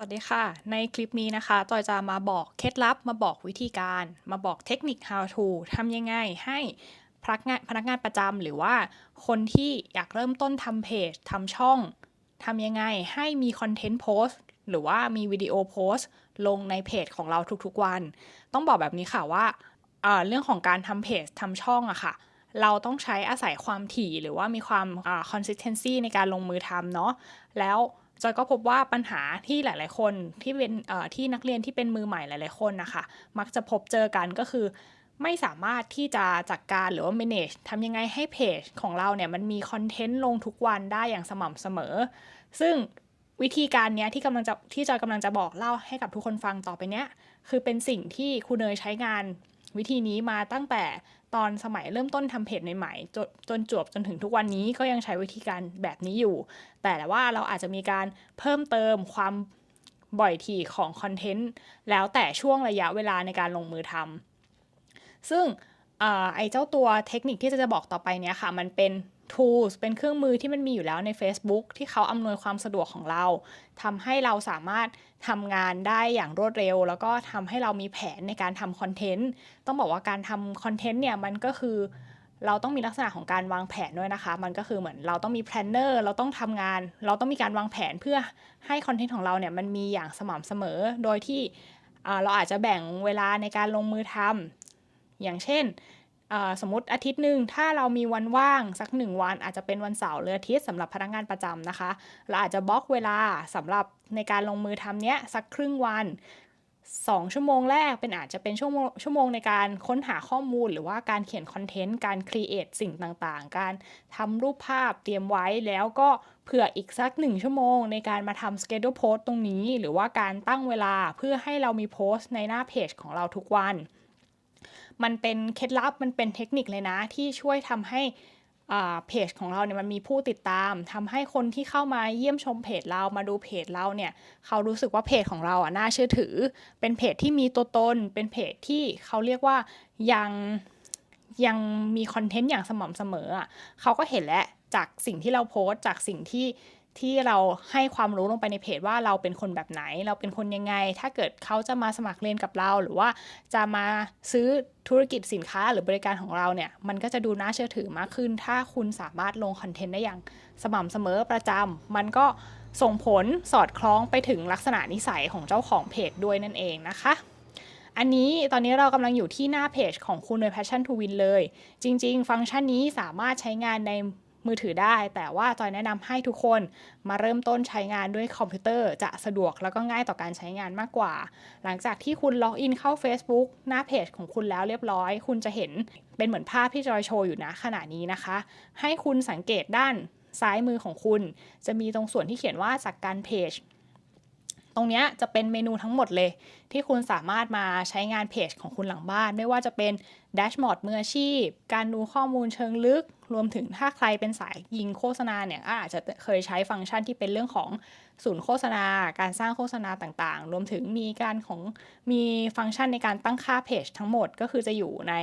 สวัสดีค่ะ ในคลิปนี้นะคะ จอยจะมาบอกเคล็ดลับ มาบอกวิธีการ มาบอกเทคนิค how to ทำยังไงให้พนักงานพนักงานประจำหรือว่าคนที่อยากเริ่มต้นทำเพจทำช่องทำยังไงให้มีคอนเทนต์โพสต์หรือว่ามีวิดีโอโพสต์ลงในเพจของเราทุกๆวัน ต้องบอกแบบนี้ค่ะว่าเเรื่องของการทำเพจทำช่องอะค่ะ เราต้องใช้อาศัยความถี่หรือว่ามีความ consistency ในการลงมือทำเนาะแล้ว จอยก็พบว่าปัญหาที่หลาย ๆ คนที่เป็นที่นักเรียนที่เป็นมือใหม่หลาย ๆ คนนะคะ มักจะพบเจอกันก็คือ ไม่สามารถที่จะจัดการหรือว่า manage ทำยังไงให้เพจของเราเนี่ยมันมีคอนเทนต์ลงทุกวันได้อย่างสม่ำเสมอ ซึ่งวิธีการเนี้ยที่กำลังจะที่จอยกำลังจะบอกเล่าให้กับทุกคนฟังต่อไปเนี้ยคือเป็นสิ่งที่ครูเนยใช้งานวิธีนี้มาตั้งแต่ ตอนสมัยเริ่มต้นทำเพจใหม่ๆจนจนจวบจนถึงทุกวันนี้ก็ยังใช้วิธีการแบบนี้อยู่ แต่ว่าเราอาจจะมีการเพิ่มเติมความบ่อยทีของคอนเทนต์แล้วแต่ช่วงระยะเวลาในการลงมือทำซึ่งอไอ้เจ้าตัวเทคนิคที่จะบอกต่อไปเนี้ยค่ะ มันเป็น tools เป็นเครื่องมือที่มันมีอยู่แล้วใน Facebook ที่เขาอำนวยความสะดวกของเราทำให้เราสามารถทำงานได้อย่างรวดเร็ว แล้วก็ทำให้เรามีแผนในการทำคอนเทนต์ต้องบอกว่าการทำคอนเทนต์เนี่ยมันก็คือเราต้องมีลักษณะของการวางแผนด้วยนะคะ มันก็คือเหมือนเราต้องมีแพลนเนอร์เราต้องทำงาน เราต้องมีการวางแผนเพื่อให้คอนเทนต์ของเราเนี่ยมันมีอย่างสม่ำเสมอ โดยที่เราอาจจะแบ่งเวลาในการลงมือทำอย่างเช่น สมมติอาทิตย์หนึ่งถ้าเรามีวันว่างสักหนึ่งวัน อาจจะเป็นวันเสาร์หรืออาทิตย์สำหรับพนักงานประจำนะคะ เราอาจจะบล็อกเวลาสำหรับในการลงมือทำเนี้ยสักครึ่งวัน2 ชั่วโมงแรกเป็นอาจจะเป็นชั่วโมงชั่วโมงในการค้นหาข้อมูล หรือว่าการเขียนคอนเทนต์ การครีเอทสิ่งต่างๆ การทำรูปภาพเตรียมไว้แล้วก็เผื่ออีกสัก 1 ชั่วโมง ในการมาทำ schedule post ตรงนี้ หรือว่าการตั้งเวลาเพื่อให้เรามีโพสต์ในหน้าเพจของเราทุกวัน มันเป็นเคล็ดลับมันเป็นเทคนิคเลยนะ ที่ช่วยทำให้เพจของเราเนี่ยมันมีผู้ติดตามทำให้คนที่เข้ามาเยี่ยมชมเพจเรามาดูเพจเราเนี่ยเขารู้สึกว่าเพจของเราอะน่าเชื่อถือ เป็นเพจที่มีตัวตน เป็นเพจที่เขาเรียกว่ายังยังมีคอนเทนต์อย่างสม่ำเสมออะเขาก็เห็นแล้วจากสิ่งที่เราโพสต์จากสิ่งที่ ที่เราให้ความรู้ลงไปในเพจว่าเราเป็นคนแบบไหน เราเป็นคนยังไง ถ้าเกิดเขาจะมาสมัครเรียนกับเรา หรือว่าจะมาซื้อธุรกิจสินค้าหรือบริการของเราเนี่ย มันก็จะดูน่าเชื่อถือมากขึ้น ถ้าคุณสามารถลงคอนเทนต์ได้อย่างสม่ำเสมอประจำมันก็ส่งผลสอดคล้องไปถึงลักษณะนิสัยของเจ้าของเพจด้วยนั่นเองนะคะอันนี้ตอนนี้เรากำลังอยู่ที่หน้าเพจของคุณใน Passion to Win เลย จริง ๆ ฟังก์ชันนี้สามารถใช้งานใน มือถือได้ แต่ว่าจอยแนะนำให้ทุกคนมาเริ่มต้นใช้งานด้วยคอมพิวเตอร์จะสะดวกแล้วก็ง่ายต่อการใช้งานมากกว่า หลังจากที่คุณล็อกอินเข้า Facebook หน้าเพจของคุณแล้วเรียบร้อย คุณจะเห็นเป็นเหมือนภาพที่จอยโชว์อยู่นะขณะนี้นะคะ ให้คุณสังเกตด้านซ้ายมือของคุณ จะมีตรงส่วนที่เขียนว่าจากการเพจตรงนี้จะเป็นเมนูทั้งหมดเลย ที่คุณสามารถมาใช้งานเพจของคุณหลังบ้าน ไม่ว่าจะเป็น แดชบอร์ดมืออาชีพ การดูข้อมูลเชิงลึก รวมถึงถ้าใครเป็นสายยิงโฆษณาเนี่ยอาจจะเคยใช้ฟังก์ชันที่เป็นเรื่องของ ศูนย์โฆษณา การสร้างโฆษณาต่างๆ รวมถึงมีการของมีฟังก์ชันในการตั้งค่าเพจทั้งหมดก็คือจะอยู่ใน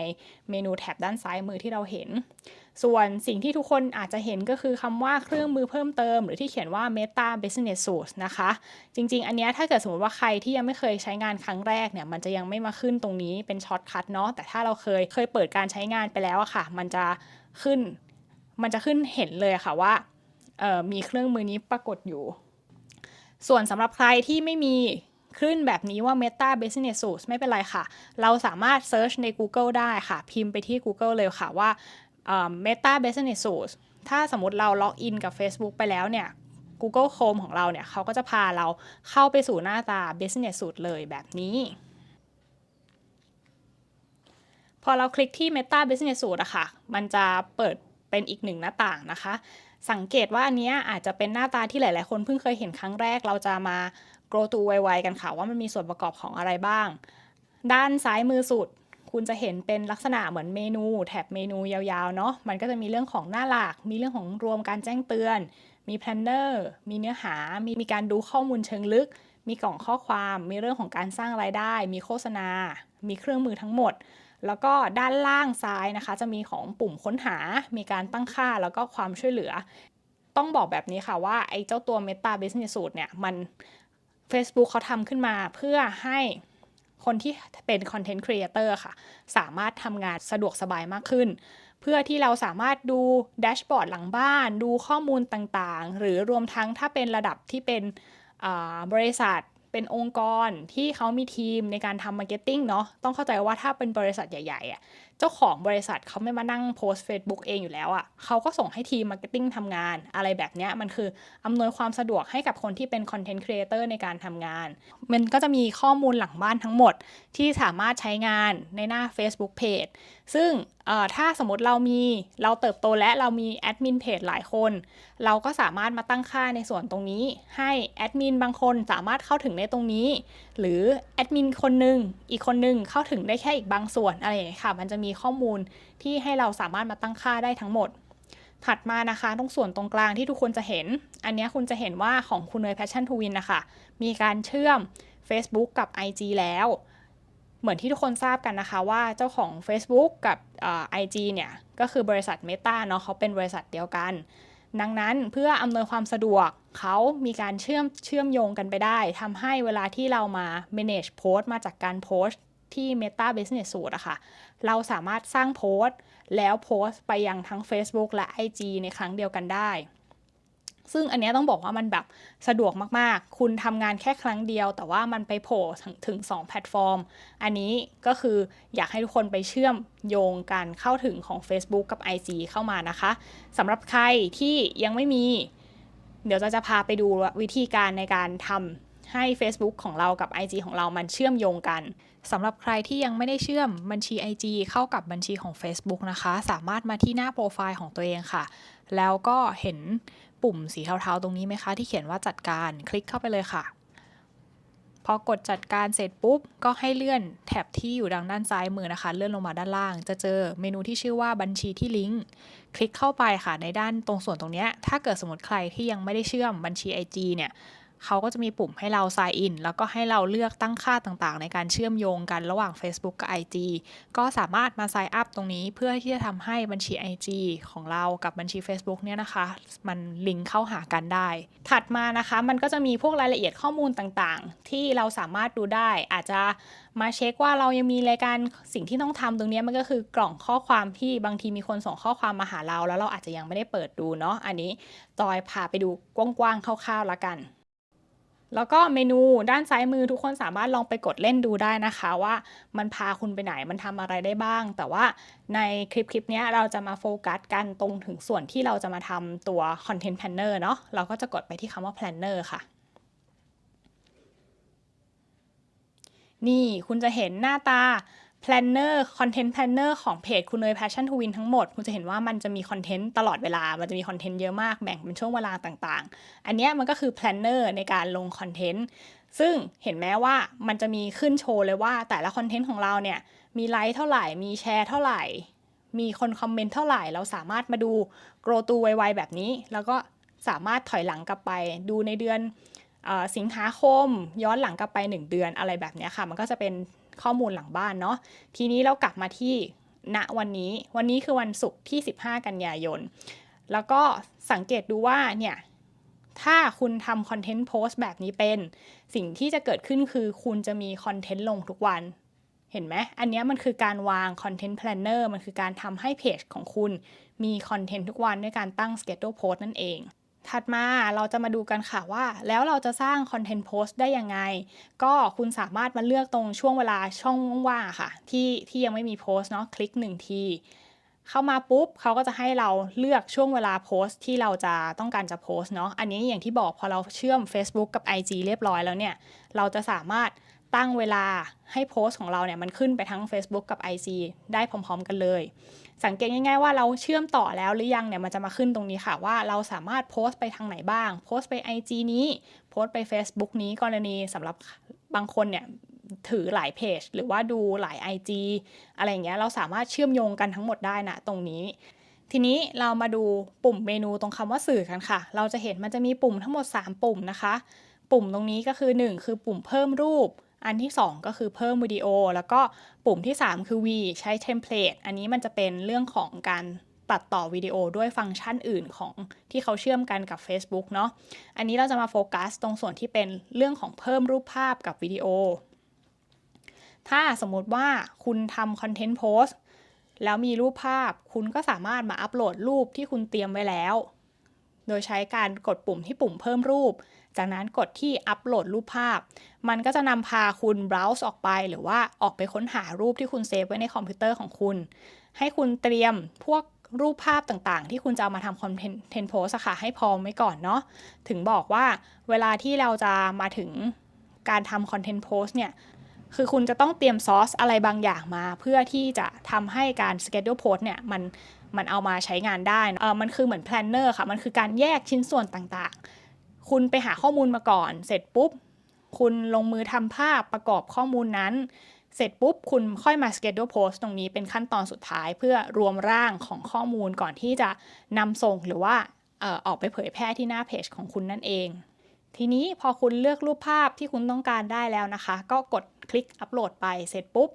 เมนูแถบด้านซ้ายมือที่เราเห็น ส่วนสิ่งที่ทุกคนอาจจะเห็นก็คือคำว่าเครื่องมือเพิ่มเติม หรือที่เขียนว่า Meta Business Suite นะคะ จริงๆ อันนี้ถ้าเกิดสมมติว่าใครที่ยังไม่เคยใช้งานครั้งแรกเนี่ยมันจะยังไม่มาขึ้นตรงนี้เป็นช็อตคัทเนาะแต่ถ้าเราเคยเคยเปิดการใช้งานไปแล้วอะค่ะ มันจะขึ้นมันจะขึ้นเห็นเลยค่ะว่ามีเครื่องมือนี้ปรากฏอยู่ ส่วนสำหรับใครที่ไม่มีขึ้นแบบนี้ว่า Meta Business Suite ไม่เป็นไรค่ะ เราสามารถ Search ใน Google ได้ค่ะ พิมพ์ไปที่ Google เลยค่ะว่า Meta Business Suite ถ้าสมมติเราล็อกอินกับ Facebook ไปแล้วเนี่ย Google Chrome ของเราเนี่ยเขาก็จะพาเราเข้าไปสู่หน้าตา Business Suite เลยแบบนี้ พอเราคลิกที่ Meta Business Suite อะค่ะ มันจะเปิดเป็นอีกหนึ่งหน้าต่างนะคะ สังเกตว่าอันนี้อาจจะเป็นหน้าตาที่หลาย ๆ คนเพิ่งเคยเห็นครั้งแรก เราจะมา go to ไวๆกันค่ะว่ามันมีส่วนประกอบของอะไรบ้าง ด้านซ้ายมือสุด คุณจะเห็นเป็นลักษณะเหมือนเมนู แถบเมนูยาวๆเนาะมันก็จะมีเรื่องของหน้าหลัก มีเรื่องของรวมการแจ้งเตือน มีแพลนเนอร์มีเนื้อหา มีมีการดูข้อมูลเชิงลึก มีกล่องข้อความ มีเรื่องของการสร้างรายได้ มีโฆษณา มีเครื่องมือทั้งหมด แล้วก็ด้านล่างซ้ายนะคะ จะมีของปุ่มค้นหา มีการตั้งค่าแล้วก็ความช่วยเหลือ ต้องบอกแบบนี้ค่ะว่าไอ้เจ้าตัว Meta Business Suite เนี่ยมัน Facebook เขาทำขึ้นมาเพื่อให้คนที่เป็นคอนเทนต์ครีเอเตอร์ค่ะ สามารถทำงานสะดวกสบายมากขึ้น เพื่อที่เราสามารถดูแดชบอร์ดหลังบ้าน ดูข้อมูลต่างๆ หรือรวมทั้งถ้าเป็นระดับที่เป็นบริษัท เป็นองค์กรที่เขามีทีมในการทำมาร์เก็ตติ้งเนาะต้องเข้าใจว่าถ้าเป็นบริษัทใหญ่ๆอะ เจ้าของบริษัทเขาไม่มานั่งโพสต์ Facebook เองอยู่แล้วอะ่ะเขาก็ส่งให้ทีมมาร์เก็ตติ้งทำงาน อะไรแบบเนี้ยมันคืออำนวยความสะดวกให้กับคนที่เป็นคอนเทนต์ครีเอเตอร์ในการทำงาน มันก็จะมีข้อมูลหลังบ้านทั้งหมดที่สามารถใช้งานในหน้า Facebook Page ซึ่งถ้าสมมติเรามีเราเติบโตและเรามีแอดมินเพจหลายคน เราก็สามารถมาตั้งค่าในส่วนตรงนี้ ให้แอดมินบางคนสามารถเข้าถึงในตรงนี้ หรือแอดมินคนหนึ่งอีกคนหนึ่งเข้าถึงได้แค่อีกบางส่วนอะไรอย่างเงี้ยค่ะมันจะมีข้อมูลที่ให้เราสามารถมาตั้งค่าได้ทั้งหมด ถัดมานะคะตรงส่วนตรงกลางที่ทุกคนจะเห็น อันนี้คุณจะเห็นว่าของคุณเนย Passion to Win นะคะ มีการเชื่อม Facebook กับ IG แล้ว เหมือนที่ทุกคนทราบกันนะคะว่าเจ้าของ Facebook กับไอจีเนี่ย ก็คือบริษัท Meta เนาะเขาเป็นบริษัทเดียวกัน ดังนั้นเพื่ออำนวยความสะดวกเขามีการเชื่อมเชื่อมโยงกันไปได้ทำให้เวลาที่เรามา manage post มาจากการโพสต์ ที่ Meta Business Suite อะคะ่ะ เราสามารถสร้างโพสต์ แล้วโพสต์ไปยังทั้ง Facebook และ IG ในครั้งเดียวกันได้ ซึ่งอันนี้ต้องบอกว่ามันแบบสะดวกมากๆ คุณทำงานแค่ครั้งเดียว แต่ว่ามันไปโผล่ถึง 2 แพลตฟอร์ม อันนี้ก็คืออยากให้ทุกคนไปเชื่อมโยงกันเข้าถึงของ Facebook กับ IG เข้ามานะคะสำหรับใครที่ยังไม่มี เดี๋ยวจะจะพาไปดูวิธีการในการทำให้ Facebook ของเรากับ IG ของเรามันเชื่อมโยงกัน สำหรับใครที่ยังไม่ได้เชื่อมบัญชี IG เข้ากับบัญชีของ Facebook นะคะ สามารถมาที่หน้าโปรไฟล์ของตัวเองค่ะ แล้วก็เห็นปุ่มสีเทาๆตรงนี้ไหมคะ ที่เขียนว่าจัดการคลิกเข้าไปเลยค่ะ พอกดจัดการเสร็จปุ๊บ ก็ให้เลื่อนแท็บที่อยู่ดังด้านซ้ายมือนะคะ เลื่อนลงมาด้านล่าง จะเจอเมนูที่ชื่อว่าบัญชีที่ลิงก์คลิกเข้าไปค่ะในด้านตรงส่วนตรงนี้ถ้าเกิดสมมติใครที่ยังไม่ได้เชื่อมบัญชี IG เนี่ย เขาก็จะมีปุ่มให้เรา sign in แล้วก็ให้เราเลือกตั้งค่าต่างๆ ในการเชื่อมโยงกันระหว่าง Facebook กับ IG ก็สามารถมา sign up ตรงนี้เพื่อที่จะทำให้บัญชี IG ของเรากับบัญชี Facebook เนี่ยนะคะ มันลิงก์เข้าหากันได้ ถัดมานะคะมันก็จะมีพวกรายละเอียดข้อมูลต่างๆ ที่เราสามารถดูได้อาจจะมาเช็คว่าเรายังมีรายการสิ่งที่ต้องทำตรงนี้มันก็คือกล่องข้อความที่บางทีมีคนส่งข้อความมาหาเรา แล้วเราอาจจะยังไม่ได้เปิดดูเนาะอันนี้จอยพาไปดูกว้างๆคร่าวๆแล้วกัน แล้วก็เมนูด้านซ้ายมือทุกคนสามารถลองไปกดเล่นดูได้นะคะว่ามันพาคุณไปไหนมันทำอะไรได้บ้าง แต่ว่าในคลิปคลิปนี้เราจะมาโฟกัสกันตรงถึงส่วนที่เราจะมาทำตัว Content Planner เนาะเราก็จะกดไปที่คำว่า Planner ค่ะ นี่คุณจะเห็นหน้าตา planner content planner ของเพจคุณเนย passion to win ทั้งหมด คุณจะเห็นว่ามันจะมีคอนเทนต์ตลอดเวลา มันจะมีคอนเทนต์เยอะมากแบ่งเป็นช่วงเวลาต่างๆ อันนี้มันก็คือ planner ในการลงคอนเทนต์ซึ่งเห็นแม้ว่ามันจะมีขึ้นโชว์เลยว่าแต่ละคอนเทนต์ของเราเนี่ยมีไลค์เท่าไหร่ มีแชร์เท่าไหร่ มีคนคอมเมนต์เท่าไหร่ เราสามารถมาดู grow ตูไวๆแบบนี้ แล้วก็สามารถถอยหลังกลับไปดูในเดือน สิงหาคมย้อนหลังกลับไป 1 เดือนอะไรแบบนี้ค่ะ มันก็จะเป็นข้อมูลหลังบ้านเนาะทีนี้เรากลับมาที่ณวันนี้วันนี้คือวันศุกร์ที่ 15 กันยายน แล้วก็สังเกตดูว่าเนี่ยถ้าคุณทำคอนเทนต์โพสต์แบบนี้เป็น สิ่งที่จะเกิดขึ้นคือคุณจะมีคอนเทนต์ลงทุกวัน เห็นไหมอันนี้มันคือการวางคอนเทนต์แพลนเนอร์มันคือการทำให้เพจของคุณมีคอนเทนต์ทุกวันด้วยการตั้ง schedule post นั่นเอง ถัดมาเราจะมาดูกันค่ะว่า แล้วเราจะสร้างคอนเทนต์โพสต์ได้ยังไง ก็คุณสามารถมาเลือกตรงช่วงเวลาช่องว่างๆค่ะ ที่ที่ยังไม่มีโพสต์เนาะคลิกหนึ่งที เข้ามาปุ๊บเขาก็จะให้เราเลือกช่วงเวลาโพสต์ที่เราจะต้องการจะโพสต์เนาะอันนี้อย่างที่บอกพอเราเชื่อม Facebook กับ IG เรียบร้อยแล้วเนี่ย เราจะสามารถตั้งเวลาให้โพสต์ของเราเนี่ยมันขึ้นไปทั้ง Facebook กับ IG ได้พร้อมๆกันเลย สังเกตง่ายๆว่าเราเชื่อมต่อแล้วหรือยังเนี่ยมันจะมาขึ้นตรงนี้ค่ะว่าเราสามารถโพสต์ไปทางไหนบ้าง โพสต์ไป IG นี้ โพสต์ไป Facebook นี้กรณีสำหรับบางคนเนี่ย ถือหลายเพจหรือว่าดูหลาย IG อะไรเงี้ยเราสามารถเชื่อมโยงกันทั้งหมดได้นะตรงนี้ ทีนี้เรามาดูปุ่มเมนูตรงคำว่าสื่อกันค่ะ เราจะเห็นมันจะมีปุ่มทั้งหมด 3 ปุ่มนะคะ ปุ่มตรงนี้ก็คือ 1 คือปุ่มเพิ่มรูป อันที่ 2 ก็คือเพิ่มวิดีโอ แล้วก็ปุ่มที่ 3 คือ V ใช้เทมเพลตอันนี้มันจะเป็นเรื่องของการตัดต่อวิดีโอด้วยฟังก์ชันอื่นของที่เขาเชื่อมกันกับ Facebook เนาะ อันนี้เราจะมาโฟกัสตรงส่วนที่เป็นเรื่องของเพิ่มรูปภาพกับวิดีโอ ถ้าสมมติว่าคุณทำคอนเทนต์โพสต์แล้วมีรูปภาพ คุณก็สามารถมาอัปโหลดรูปที่คุณเตรียมไว้แล้ว โดยใช้การกดปุ่มที่ปุ่มเพิ่มรูป จากนั้นกดที่อัปโหลดรูปภาพ มันก็จะนำพาคุณ browse ออกไป หรือว่าออกไปค้นหารูปที่คุณเซฟไว้ในคอมพิวเตอร์ของคุณ ให้คุณเตรียมพวกรูปภาพต่างๆ ที่คุณจะเอามาทำคอนเทนต์โพสค่ะให้พร้อมไว้ก่อนเนาะ ถึงบอกว่าเวลาที่เราจะมาถึงการทำคอนเทนต์โพสเนี่ย คือคุณจะต้องเตรียมซอสอะไรบางอย่างมา เพื่อที่จะทำให้การ schedule post เนี่ยมันมันเอามาใช้งานได้เออมันคือเหมือน planner ค่ะ มันคือการแยกชิ้นส่วนต่างๆ คุณไปหาข้อมูลมาก่อน เสร็จปุ๊บ คุณลงมือทำภาพประกอบข้อมูลนั้น เสร็จปุ๊บ คุณค่อยมา schedule post ตรงนี้เป็นขั้นตอนสุดท้ายเพื่อรวมร่างของข้อมูลก่อนที่จะนำส่งหรือว่าอออกไปเผยแพร่ที่หน้าเพจของคุณนั่นเอง ทีนี้พอคุณเลือกรูปภาพที่คุณต้องการได้แล้วนะคะ ก็กดคลิกอัปโหลดไปเสร็จปุ๊บ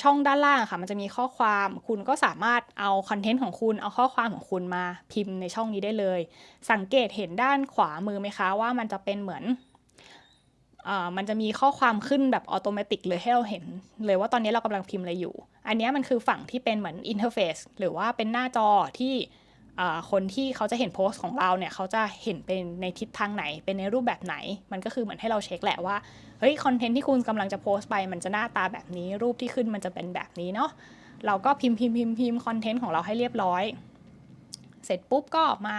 ช่องด้านล่างค่ะมันจะมีข้อความคุณก็สามารถเอาคอนเทนต์ของคุณเอาข้อความของคุณมาพิมพ์ในช่องนี้ได้เลย สังเกตเห็นด้านขวามือไหมคะว่ามันจะเป็นเหมือนมันจะมีข้อความขึ้นแบบอัตโนมัติเลยให้เราเห็นเลยว่าตอนนี้เรากำลังพิมพ์อะไรอยู่ อันนี้มันคือฝั่งที่เป็นเหมือนอินเทอร์เฟซหรือว่าเป็นหน้าจอที่ คนที่เขาจะเห็นโพสต์ของเราเนี่ยเขาจะเห็นเป็นในทิศทางไหน เป็นในรูปแบบไหน มันก็คือเหมือนให้เราเช็คแหละว่าเฮ้ยคอนเทนต์ที่คุณกำลังจะโพสต์ไป มันจะหน้าตาแบบนี้ รูปที่ขึ้นมันจะเป็นแบบนี้เนาะเราก็พิมพ์พิมพ์พิมพ์พิมพ์คอนเทนต์ของเราให้เรียบร้อย เสร็จปุ๊บก็มา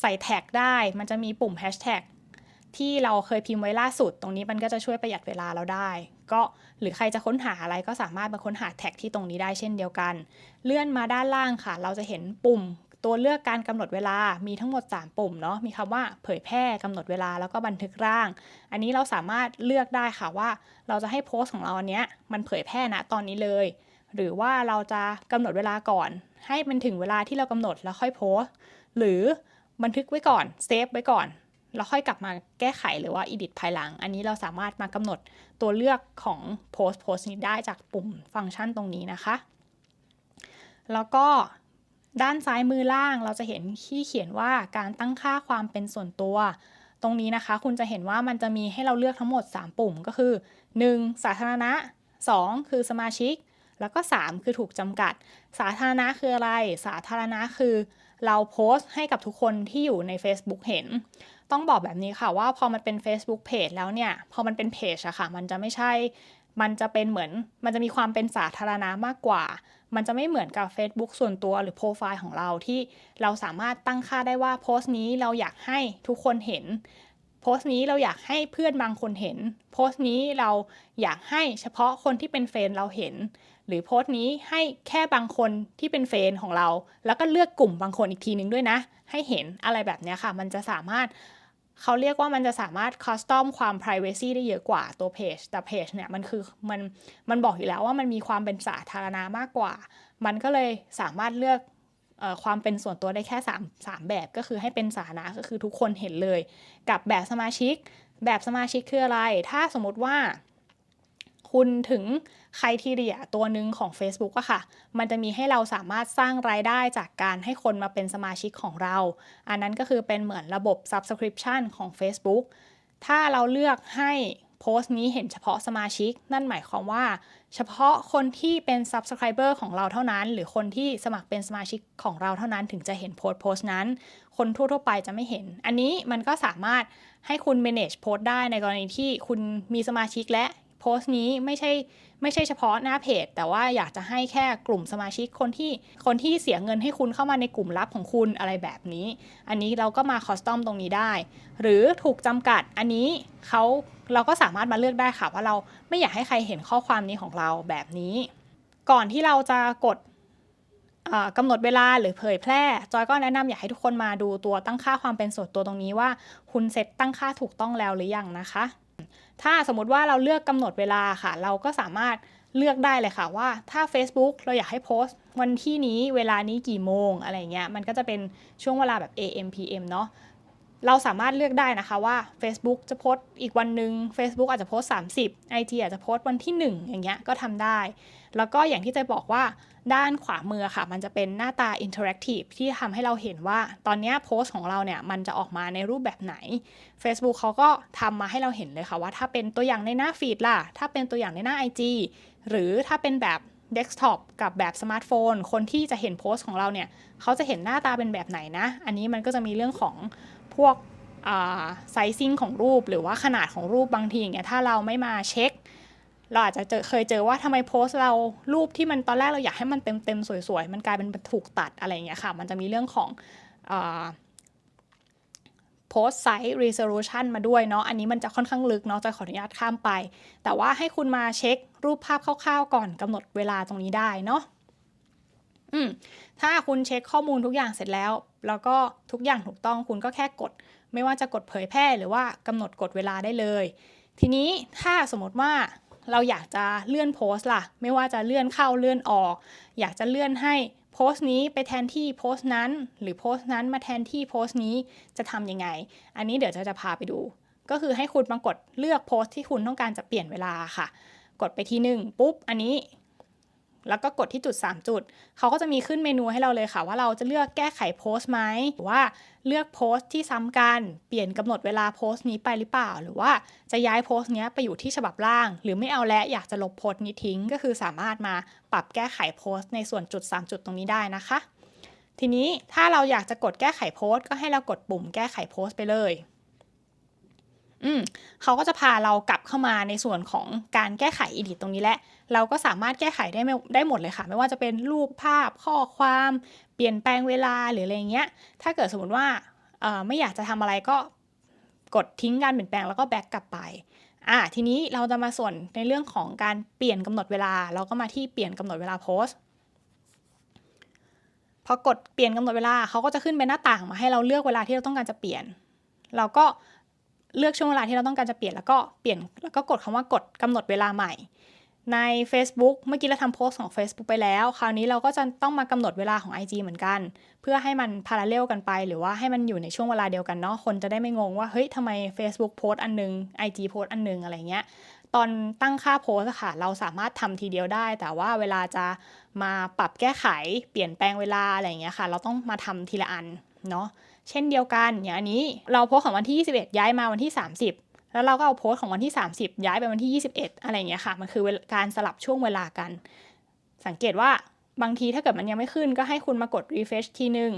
ใส่แท็กได้ มันจะมีปุ่มแฮชแท็กที่เราเคยพิมพ์ไว้ล่าสุด ตรงนี้มันก็จะช่วยประหยัดเวลาเราได้ ก็หรือใครจะค้นหาอะไรก็สามารถมาค้นหาแท็กที่ตรงนี้ได้เช่นเดียวกัน เลื่อนมาด้านล่างค่ะ เราจะเห็นปุ่ม ตัวเลือกการกำหนดเวลามีทั้งหมด 3 ปุ่มเนาะมีคำว่าเผยแพร่กำหนดเวลาแล้วก็บันทึกร่าง อันนี้เราสามารถเลือกได้ค่ะว่า เราจะให้โพสต์ของเราอันเนี้ยมันเผยแพร่ณตอนนี้เลย หรือว่าเราจะกำหนดเวลาก่อน ให้มันถึงเวลาที่เรากำหนดแล้วค่อยโพสต์ หรือบันทึกไว้ก่อนเซฟไว้ก่อนแล้วค่อยกลับมาแก้ไขหรือว่า edit ภายหลัง อันนี้เราสามารถมากำหนดตัวเลือกของโพสต์โพสต์นี้ได้จากปุ่มฟังก์ชันตรงนี้นะคะ แล้วก็ ด้านซ้ายมือล่างเราจะเห็นที่เขียนว่าการตั้งค่าความเป็นส่วนตัว ตรงนี้นะคะ คุณจะเห็นว่ามันจะมีให้เราเลือกทั้งหมด 3 ปุ่มก็คือ 1. สาธารณะ 2. คือสมาชิก แล้วก็ 3 คือถูกจำกัด สาธารณะคืออะไร สาธารณะคือ เราโพสต์ให้กับทุกคนที่อยู่ใน Facebook เห็น ต้องบอกแบบนี้ค่ะว่าพอมันเป็น Facebook Page แล้วเนี่ย พอมันเป็นเพจอะค่ะ มันจะไม่ใช่ มันจะเป็นเหมือนมันจะมีความเป็นสาธารณะมากกว่า มันจะไม่เหมือนกับ Facebook ส่วนตัวหรือโปรไฟล์ของเราที่เราสามารถตั้งค่าได้ว่าโพสต์นี้เราอยากให้ทุกคนเห็น โพสต์นี้เราอยากให้เพื่อนบางคนเห็น โพสต์นี้เราอยากให้เฉพาะคนที่เป็นเฟนเราเห็น หรือโพสต์นี้ให้แค่บางคนที่เป็นเฟนของเรา แล้วก็เลือกกลุ่มบางคนอีกทีนึงด้วยนะ ให้เห็นอะไรแบบนี้ค่ะ มันจะสามารถ เขาเรียกว่ามันจะสามารถคัสตอมความ Privacy ได้เยอะกว่าตัวเพจแต่เพจเนี่ยมันคือมันมันบอกอยู่แล้วว่ามันมีความเป็นสาธารณะมากกว่า มันก็เลยสามารถเลือกความเป็นส่วนตัวได้แค่ 3 3 แบบก็คือให้เป็นสาธารณะก็คือทุกคนเห็นเลย กับแบบสมาชิก แบบสมาชิกคืออะไร ถ้าสมมติว่า คุณถึงใครทีเรียตัวหนึ่งของ Facebook อะค่ะ มันจะมีให้เราสามารถสร้างรายได้จากการให้คนมาเป็นสมาชิกของเรา อันนั้นก็คือเป็นเหมือนระบบ Subscription ของ Facebook ถ้าเราเลือกให้โพสต์นี้เห็นเฉพาะสมาชิก นั่นหมายความว่า เฉพาะคนที่เป็น Subscriber ของเราเท่านั้น หรือคนที่สมัครเป็นสมาชิกของเราเท่านั้น ถึงจะเห็นโพสต์โพสต์นั้น คนทั่วๆไปจะไม่เห็น อันนี้มันก็สามารถให้คุณ manage โพสต์ได้ในกรณีที่คุณมีสมาชิกและ โพสต์นี้ไม่ใช่ไม่ใช่เฉพาะหน้าเพจ แต่ว่าอยากจะให้แค่กลุ่มสมาชิกคนที่คนที่เสียเงินให้คุณเข้ามาในกลุ่มลับของคุณอะไรแบบนี้ อันนี้เราก็มาคอสตอมตรงนี้ได้ หรือถูกจำกัดอันนี้เขาเราก็สามารถมาเลือกได้ค่ะว่าเราไม่อยากให้ใครเห็นข้อความนี้ของเราแบบนี้ ก่อนที่เราจะกดกำหนดเวลาหรือเผยแพร่ จอยก็แนะนำอยากให้ทุกคนมาดูตัวตั้งค่าความเป็นส่วนตัวตรงนี้ว่า คุณเซตตั้งค่าถูกต้องแล้วหรือยังนะคะ ถ้าสมมติว่าเราเลือกกำหนดเวลาค่ะ เราก็สามารถเลือกได้เลยค่ะว่าถ้า Facebook เราอยากให้โพสต์ วันที่นี้เวลานี้กี่โมงอะไรเงี้ยมันก็จะเป็นช่วงเวลาแบบ AM PM เนาะเราสามารถเลือกได้นะคะว่า Facebook จะโพสต์อีกวันหนึ่ง Facebook อาจจะโพสต์30 IG อาจจะโพสต์วันที่ 1 อย่างเงี้ยก็ทำได้ แล้วก็อย่างที่จะบอกว่า ด้านขวามือค่ะ มันจะเป็นหน้าตาอินเทอร์แอคทีฟที่ทำให้เราเห็นว่าตอนนี้โพสต์ของเราเนี่ย มันจะออกมาในรูปแบบไหน Facebook เขาก็ทำมาให้เราเห็นเลยค่ะ ว่าถ้าเป็นตัวอย่างในหน้าฟีดล่ะ ถ้าเป็นตัวอย่างในหน้า IG หรือถ้าเป็นแบบเดสก์ท็อปกับแบบสมาร์ทโฟน คนที่จะเห็นโพสต์ของเราเนี่ย เขาจะเห็นหน้าตาเป็นแบบไหนนะ อันนี้มันก็จะมีเรื่องของพวกไซซิ่งของรูปหรือว่าขนาดของรูปบางทีอย่างเงี้ยถ้าเราไม่มาเช็ค เราอาจจะเจอเคยเจอว่าทำไมโพสต์เรารูปที่มันตอนแรกเราอยากให้มันเต็มเต็มสวยๆ มันกลายเป็นถูกตัดอะไรอย่างเงี้ยค่ะ มันจะมีเรื่องของโพสต์ไซส์ resolution มาด้วยเนาะ อันนี้มันจะค่อนข้างลึกเนาะ จะขออนุญาตข้ามไป แต่ว่าให้คุณมาเช็ครูปภาพคร่าวๆ ก่อนกำหนดเวลาตรงนี้ได้เนาะ อืม ถ้าคุณเช็คข้อมูลทุกอย่างเสร็จแล้ว แล้วก็ทุกอย่างถูกต้อง คุณก็แค่กด ไม่ว่าจะกดเผยแพร่หรือว่ากำหนดกดเวลาได้เลย ทีนี้ถ้าสมมติว่า เราอยากจะเลื่อนโพสต์ล่ะ ไม่ว่าจะเลื่อนเข้าเลื่อนออก อยากจะเลื่อนให้โพสต์นี้ไปแทนที่โพสต์นั้น หรือโพสต์นั้นมาแทนที่โพสต์นี้จะทำยังไง อันนี้เดี๋ยวจะจะพาไปดู ก็คือให้คุณมากดเลือกโพสต์ที่คุณต้องการจะเปลี่ยนเวลาค่ะ กดไปที่หนึ่งปุ๊บ อันนี้ แล้วก็กดที่จุด 3 จุด เขาก็จะมีขึ้นเมนูให้เราเลยค่ะ ว่าเราจะเลือกแก้ไขโพสต์ไหมหรือว่าเลือกโพสต์ที่ซ้ำกัน เปลี่ยนกำหนดเวลาโพสต์นี้ไปหรือเปล่า หรือว่าจะย้ายโพสต์นี้ไปอยู่ที่ฉบับล่าง หรือไม่เอาแล้วอยากจะลบโพสต์นี้ทิ้ง ก็คือสามารถมาปรับแก้ไขโพสต์ในส่วนจุด 3 จุดตรงนี้ได้นะคะ ทีนี้ถ้าเราอยากจะกดแก้ไขโพสต์ก็ให้เรากดปุ่มแก้ไขโพสต์ไปเลย อืมเขาก็จะพาเรากลับเข้ามาในส่วนของการแก้ไขอีดิตตรงนี้แหละ เราก็สามารถแก้ไขได้ได้หมดเลยค่ะ ไม่ว่าจะเป็นรูปภาพข้อความเปลี่ยนแปลงเวลาหรืออะไรเงี้ย ถ้าเกิดสมมติว่าไม่อยากจะทำอะไรก็กดทิ้งการเปลี่ยนแปลงแล้วก็แบ็กกลับไปอ่าทีนี้เราจะมาส่วนในเรื่องของการเปลี่ยนกำหนดเวลา เราก็มาที่เปลี่ยนกำหนดเวลาโพสพอกดเปลี่ยนกำหนดเวลาเขาก็จะขึ้นเป็นหน้าต่างมาให้เราเลือกเวลาที่เราต้องการจะเปลี่ยน เราก็ เลือกช่วงเวลาที่เราต้องการจะเปลี่ยนแล้วก็เปลี่ยนแล้วก็กดคำว่ากดกำหนดเวลาใหม่ ใน Facebook เมื่อกี้เราทำโพสต์ของ Facebook ไปแล้ว คราวนี้เราก็จะต้องมากำหนดเวลาของ IG เหมือนกัน เพื่อให้มันพาราเลลกันไป หรือว่าให้มันอยู่ในช่วงเวลาเดียวกันเนาะคนจะได้ไม่งงว่าเฮ้ยทำไม Facebook โพสต์อันนึง IG โพสต์อันนึงอะไรเงี้ยตอนตั้งค่าโพสค่ะ เราสามารถทำทีเดียวได้ แต่ว่าเวลาจะมาปรับแก้ไข เปลี่ยนแปลงเวลาอะไรเงี้ยค่ะ เราต้องมาทำทีละอันเนาะ เช่นเดียวกันอย่างอันนี้เราโพสของวันที่ 21 ย้ายมาวันที่ 30 แล้วเราก็เอาโพสของวันที่ 30 ย้ายไปวันที่ 21 อะไรเงี้ยค่ะ มันคือการสลับช่วงเวลากัน สังเกตว่าบางทีถ้าเกิดมันยังไม่ขึ้นก็ให้คุณมากด refresh ทีนึง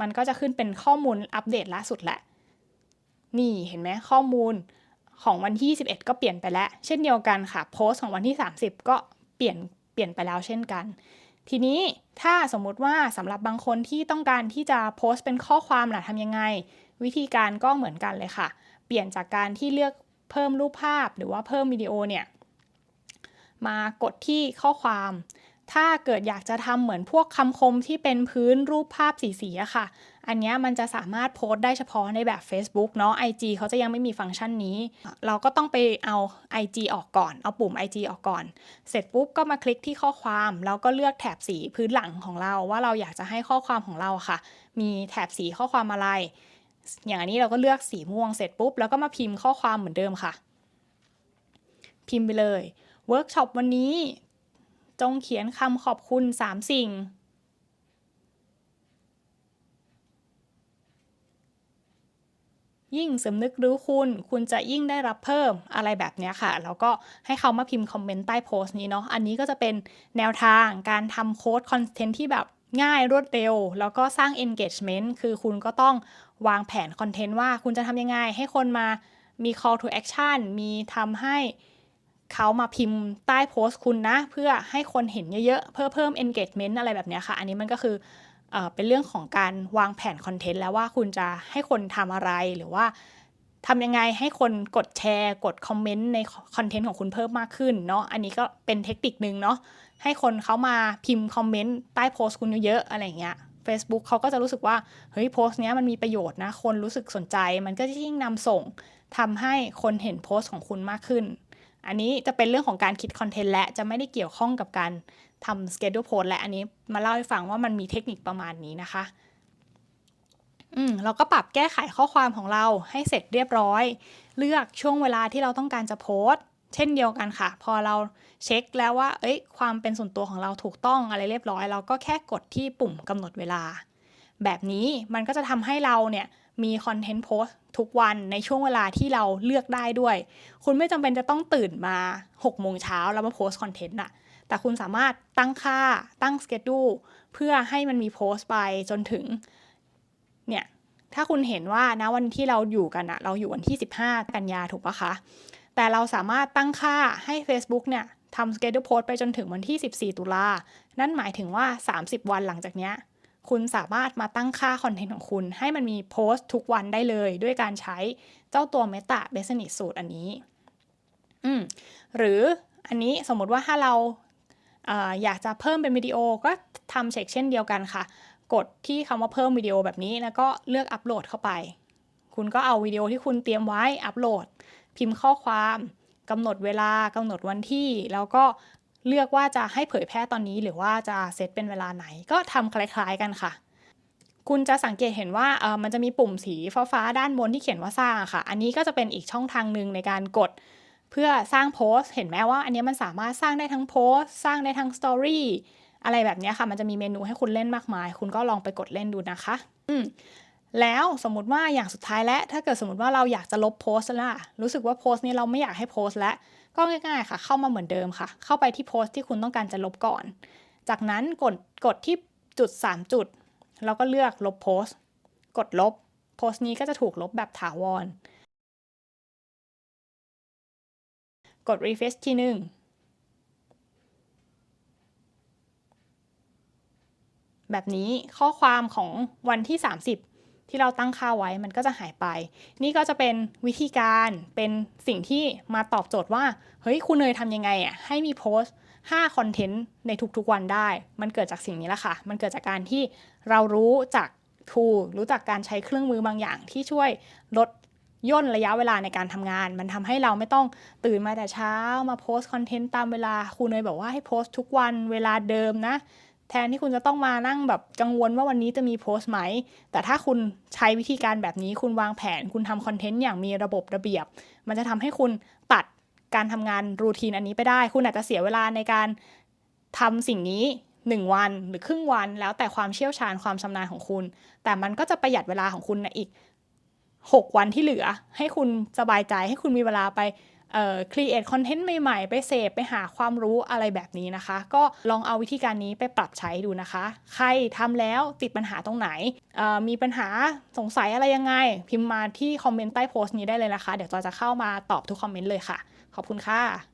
มันก็จะขึ้นเป็นข้อมูลอัปเดตล่าสุดแหละ นี่เห็นไหมข้อมูลของวันที่ 21 ก็เปลี่ยนไปแล้ว เช่นเดียวกันค่ะ โพสของวันที่ 30 ก็เปลี่ยนเปลี่ยนไปแล้วเช่นกัน ทีนี้ถ้าสมมุติว่าสำหรับบางคนที่ต้องการที่จะโพสต์เป็นข้อความล่ะทำยังไง วิธีการก็เหมือนกันเลยค่ะ เปลี่ยนจากการที่เลือกเพิ่มรูปภาพหรือว่าเพิ่มวิดีโอเนี่ยมากดที่ข้อความ ถ้าเกิดอยากจะทำเหมือนพวกคำคมที่เป็นพื้นรูปภาพสีๆอะค่ะ อันนี้มันจะสามารถโพสต์ได้เฉพาะในแบบ Facebook เนาะ IG เขาจะยังไม่มีฟังก์ชันนี้ เราก็ต้องไปเอา IG ออกก่อน เอาปุ่ม IG ออกก่อน เสร็จปุ๊บก็มาคลิกที่ข้อความแล้วก็เลือกแถบสีพื้นหลังของเรา ว่าเราอยากจะให้ข้อความของเราค่ะ มีแถบสีข้อความอะไร อย่างนนี้เราก็เลือกสีม่วงเสร็จปุ๊บแล้วก็มาพิมพ์ข้อความเหมือนเดิมค่ะ พิมพ์ไปเลยเวิร์กช็อปวันนี้ จงเขียนคำขอบคุณสามสิ่ง ยิ่งสำนึกรู้คุณ คุณจะยิ่งได้รับเพิ่มอะไรแบบนี้ค่ะ แล้วก็ให้เขามาพิมพ์คอมเมนต์ใต้โพสต์นี้เนาะ อันนี้ก็จะเป็นแนวทางการทำโค้ดคอนเทนต์ที่แบบง่ายรวดเร็ว แล้วก็สร้าง engagement คือคุณก็ต้องวางแผนคอนเทนต์ว่าคุณจะทำยังไง ให้คนมามี call to action มีทำให้เขามาพิมพ์ใต้โพสต์คุณนะ เพื่อให้คนเห็นเยอะๆ เพื่อเพิ่ม engagement อะไรแบบนี้ค่ะ อันนี้มันก็คือ เป็นเรื่องของการวางแผนคอนเทนต์แล้วว่าคุณจะให้คนทำอะไรหรือว่าทำยังไงให้คนกดแชร์กดคอมเมนต์ในคอนเทนต์ของคุณเพิ่มมากขึ้นเนาะอันนี้ก็เป็นเทคนิคนึงเนาะให้คนเขามาพิมพ์คอมเมนต์ใต้โพสต์คุณเยอะๆอะไรเงี้ย Facebook เขาก็จะรู้สึกว่าเฮ้ยโพสต์เนี้ยมันมีประโยชน์นะ คนรู้สึกสนใจมันก็จะยิ่งนำส่งทำให้คนเห็นโพสต์ของคุณมากขึ้น อันนี้จะเป็นเรื่องของการคิดคอนเทนต์และจะไม่ได้เกี่ยวข้องกับการ ทำ schedule post และอันนี้มาเล่าให้ฟังว่ามันมีเทคนิคประมาณนี้นะคะ อืมเราก็ปรับแก้ไขข้อความของเราให้เสร็จเรียบร้อย เลือกช่วงเวลาที่เราต้องการจะโพสต์เช่นเดียวกันค่ะ พอเราเช็คแล้วว่า เอ้ย ความเป็นส่วนตัวของเราถูกต้องอะไรเรียบร้อย เราก็แค่กดที่ปุ่มกำหนดเวลา แบบนี้มันก็จะทำให้เราเนี่ยมีคอนเทนต์โพสต์ทุกวันในช่วงเวลาที่เราเลือกได้ด้วย คุณไม่จำเป็นจะต้องตื่นมา6โมงเช้าแล้วมาโพสต์คอนเทนต์อะ แต่คุณสามารถตั้งค่าตั้งสเกจดูเพื่อให้มันมีโพสต์ไปจนถึงเนี่ยถ้าคุณเห็นว่านะวันที่เราอยู่กันอะเราอยู่วันที่ 15 กันยาถูกปะคะ แต่เราสามารถตั้งค่าให้ Facebook เนี่ยทำสเกจดูโพสต์ไปจนถึงวันที่ 14 ตุลา นั่นหมายถึงว่า 30 วันหลังจากเนี้ยคุณสามารถมาตั้งค่าคอนเทนต์ของคุณ ให้มันมีโพสต์ทุกวันได้เลย ด้วยการใช้เจ้าตัว Meta Business สูตรอันนี้ อืมหรืออันนี้สมมติว่าถ้าเรา อยากจะเพิ่มเป็นวิดีโอก็ทำเช็คเช่นเดียวกันค่ะ กดที่คำว่าเพิ่มวิดีโอแบบนี้แล้วก็เลือกอัปโหลดเข้าไป คุณก็เอาวิดีโอที่คุณเตรียมไว้อัปโหลด พิมพ์ข้อความกำหนดเวลากำหนดวันที่ แล้วก็เลือกว่าจะให้เผยแพร่ตอนนี้หรือว่าจะเซตเป็นเวลาไหนก็ทำคล้ายๆกันค่ะ คุณจะสังเกตเห็นว่ามันจะมีปุ่มสีฟ้าๆด้านบนที่เขียนว่าสร้างค่ะ อันนี้ก็จะเป็นอีกช่องทางหนึ่งในการกด เพื่อสร้างโพสต์ เห็นไหมว่าอันนี้มันสามารถสร้างได้ทั้งโพสต์ สร้างได้ทั้งสตอรี่อะไรแบบนี้ค่ะ มันจะมีเมนูให้คุณเล่นมากมาย คุณก็ลองไปกดเล่นดูนะคะ อืมแล้วสมมติว่าอย่างสุดท้ายแล้ว ถ้าเกิดสมมติว่าเราอยากจะลบโพสต์ล้วรู้สึกว่าโพสต์นี้เราไม่อยากให้โพสต์แล้วก็ง่ายๆค่ะ เข้ามาเหมือนเดิมค่ะ เข้าไปที่โพสต์ที่คุณต้องการจะลบก่อน จากนั้นกดกดที่จุด 3 จุด แล้วก็เลือกลบโพสต์ กดลบ โพสต์นี้ก็จะถูกลบแบบถาวร กด refresh ทีหนึ่งแบบนี้ข้อความของวันที่ 30 ที่เราตั้งค่าไว้มันก็จะหายไป นี่ก็จะเป็นวิธีการเป็นสิ่งที่มาตอบโจทย์ว่า เฮ้ยคุณเนยทำยังไงอะให้มีโพสต์5คอนเทนต์ในทุกๆวันได้ มันเกิดจากสิ่งนี้แหละค่ะ มันเกิดจากการที่เรารู้จากทูรู้จักการใช้เครื่องมือบางอย่างที่ช่วยลด ย่นระยะเวลาในการทำงาน มันทำให้เราไม่ต้องตื่นมาแต่เช้ามาโพสต์คอนเทนต์ตามเวลาครูเนยบอกว่าให้โพสต์ทุกวันเวลาเดิมนะ แทนที่คุณจะต้องมานั่งแบบกังวลว่าวันนี้จะมีโพสต์ไหม แต่ถ้าคุณใช้วิธีการแบบนี้คุณวางแผน คุณทำคอนเทนต์อย่างมีระบบระเบียบ มันจะทำให้คุณตัดการทำงานรูทีนอันนี้ไปได้ คุณอาจจะเสียเวลาในการทำสิ่งนี้1วันหรือครึ่งวันแล้วแต่ความเชี่ยวชาญความชำนาญของคุณ แต่มันก็จะประหยัดเวลาของคุณนะอีก 6 วันที่เหลือ ให้คุณสบายใจให้คุณมีเวลาไปเอ่อครีเอทคอนเทนต์ใหม่ ๆ ไปเสพไปหาความรู้อะไรแบบนี้นะคะ ก็ลองเอาวิธีการนี้ไปปรับใช้ดูนะคะ ใครทำแล้วติดปัญหาตรงไหน มีปัญหาสงสัยอะไรยังไง พิมพ์มาที่คอมเมนต์ใต้โพสต์นี้ได้เลยนะคะ เดี๋ยวจอยจะเข้ามาตอบทุกคอมเมนต์เลยค่ะ ขอบคุณค่ะ